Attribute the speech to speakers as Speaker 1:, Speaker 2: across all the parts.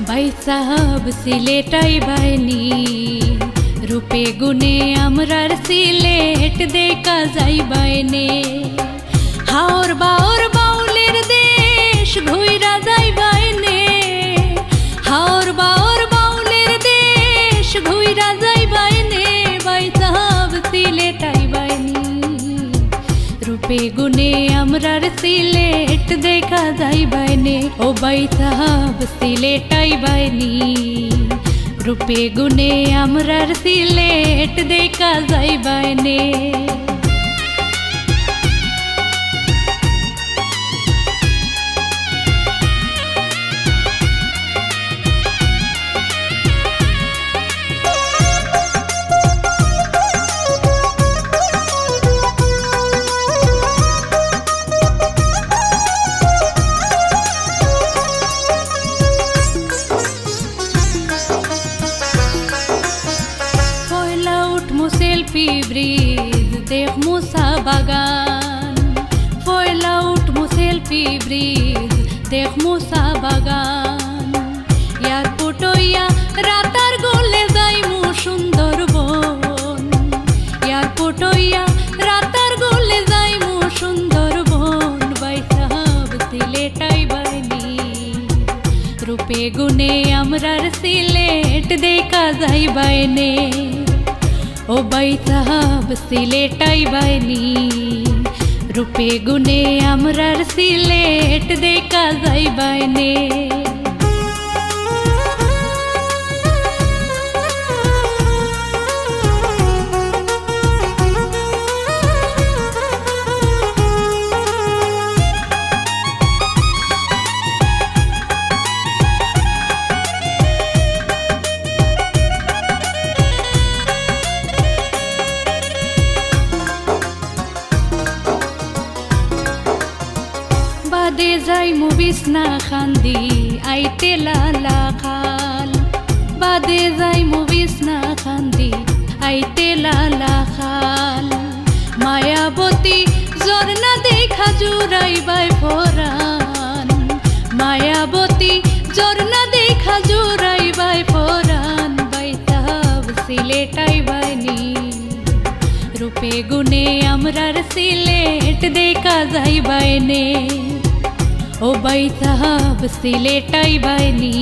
Speaker 1: ভাই সাহাব সিলেটাই বাইনি রূপে গুণে আমরার সিলেট দেখা যাই বাইনে হাওর বাওর গুণে আমরার সিলেট দেখা যাই বাইনে। ও বাই সাহাব, সিলেটাই বাইনি। রূপে গুনে আমরার সিলেট দেখা যাই বাইনে। ব্রিজ দেখমু চা বাগান পয়লা উঠমু সেলফি ব্রিজ দেখমু চা বাগান ইয়ার পুটইয়া রাতার গলে যাইমু সুন্দরবন ইয়ার পুটইয়া রাতার গলে যাইমু সুন্দরবন বাই সাহাব সিলেটাই বাইনি রূপে গুণে আমরার সিলেট দেখা যাই বাইনে ও সাহাব সিলেটাই বাইনি রূপে গুণে আমরার সিলেট দেখা যাই বাইনে বাদে যাই মুবিস না খান্দি, আইতে লালা খাল। বাদে যাই মুবিস না খান্দি, আইতে লালা খাল। মায়াবতী ঝর্ণা দেখা জুড়াই বাই ফরান। মায়াবতী ঝর্ণা দেখা জুড়াই বাই ফরান বাই সাহাব সিলেটাই বাইনি রূপে গুণে আমরার সিলেট দেখা যাই বাইনে ও বাই সাহাব সিলেটাই বাইনি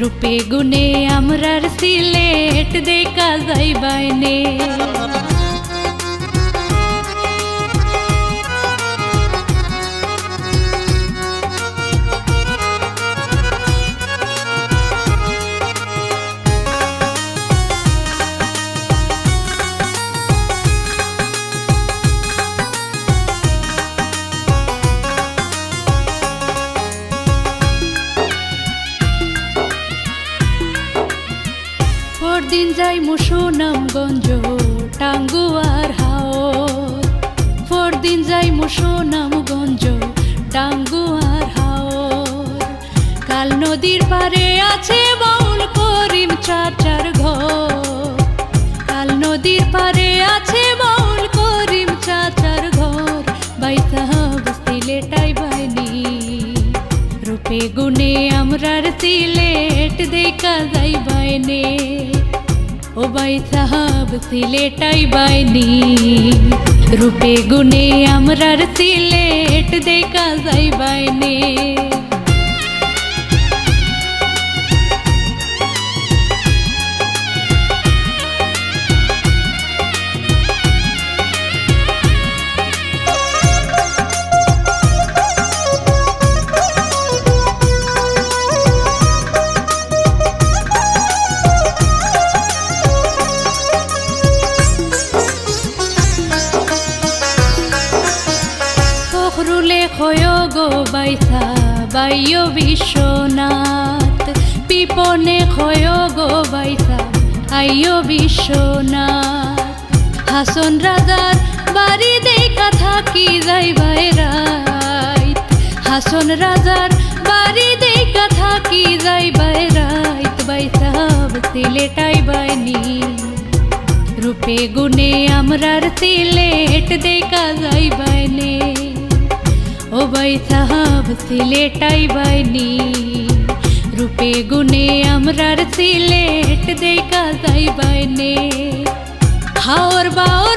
Speaker 1: রূপে গুণে আমরার সিলেট দেখা যাই বাইনে পরদিন যাই মুসুনামগঞ্জ, টাঙ্গুয়ার হাওর। পরদিন যাই মুসুনামগঞ্জ, টাঙ্গুয়ার হাও কাল নদীর পারে আছে বাউল করিম চাচার ঘর। কাল নদীর পারে আছে বাউল করিম চাচার ঘর। বাই সাহাব সিলেটাই বাইনি রূপে গুণে আমরার সিলেট দেখা যাই বাইনে ও বাই সাহাব সিলেটাই বাইনি রূপে গুনে আমরার সিলেট দেখা যাই বাইনে খয় গো বাইসা বাইয় বিশ্বনাথ পিপনে খয় গো বাইসা আইয় বিশ্বনাথ হাসন রাজার বাড়ি দেখা থাকি যাই বাইরাইত হাসন রাজার বাড়ি দেখা থাকি যাই বাইরাইত বাইসাব সিলেটাই বাইনি রূপে গুণে আমরার সিলেট দেখা যাই বাইনে সবাই সাহাব সিলেটাই বাইনি রূপে গুণে আমরার সিলেট দেখা যাই বাইনে হাওর বাওর